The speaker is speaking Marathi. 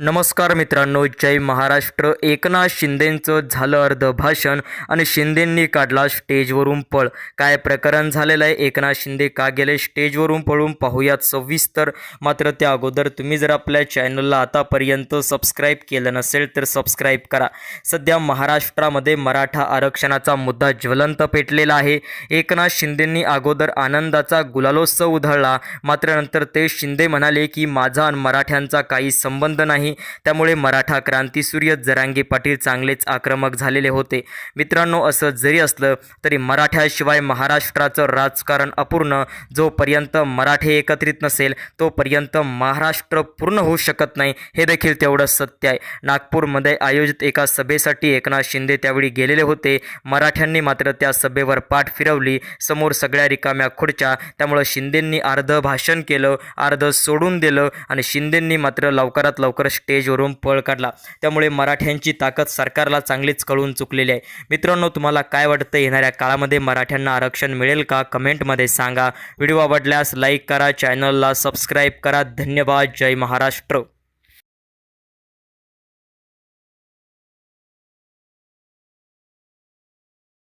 नमस्कार मित्रांनो जय महाराष्ट्र. एकनाथ शिंदेंचं झालं अर्ध भाषण आणि शिंदेंनी काढला स्टेजवरून पळ. काय प्रकरण झालेलं आहे? एकनाथ शिंदे का गेले स्टेजवरून पळून? पाहूयात सविस्तर. मात्र त्या अगोदर तुम्ही जर आपल्या चॅनलला आतापर्यंत सबस्क्राईब केलं नसेल तर सबस्क्राईब करा. सध्या महाराष्ट्रामध्ये मराठा आरक्षणाचा मुद्दा ज्वलंत पेटलेला आहे. एकनाथ शिंदेंनी अगोदर आनंदाचा गुलालोत्सव उधळला. मात्र नंतर ते शिंदे म्हणाले की माझा आणि मराठ्यांचा काही संबंध नाही. त्यामुळे मराठा क्रांतीसूर्य जरांगे पाटील चांगलेच आक्रमक झालेले होते. मित्रांनो असं जरी असलं तरी मराठ्याशिवाय महाराष्ट्राचं राजकारण अपूर्ण. जोपर्यंत मराठे एकत्रित नसेल तोपर्यंत महाराष्ट्र पूर्ण होऊ शकत नाही हे देखील तेवढं सत्य आहे. नागपूरमध्ये आयोजित एका सभेसाठी एकनाथ शिंदे त्यावेळी गेलेले होते. मराठ्यांनी मात्र त्या सभेवर पाठ फिरवली. समोर सगळ्या रिकाम्या खुर्च्या. त्यामुळं शिंदेंनी अर्ध भाषण केलं अर्ध सोडून दिलं आणि शिंदेंनी मात्र लवकरात लवकर स्टेजवरून पळ काढला. त्यामुळे मराठ्यांची ताकद सरकारला चांगलीच कळून चुकलेली आहे. मित्रांनो तुम्हाला काय वाटतं येणाऱ्या काळामध्ये मराठ्यांना आरक्षण मिळेल का? कमेंटमध्ये सांगा. व्हिडिओ आवडल्यास लाईक करा चॅनलला सबस्क्राईब करा. धन्यवाद. जय महाराष्ट्र.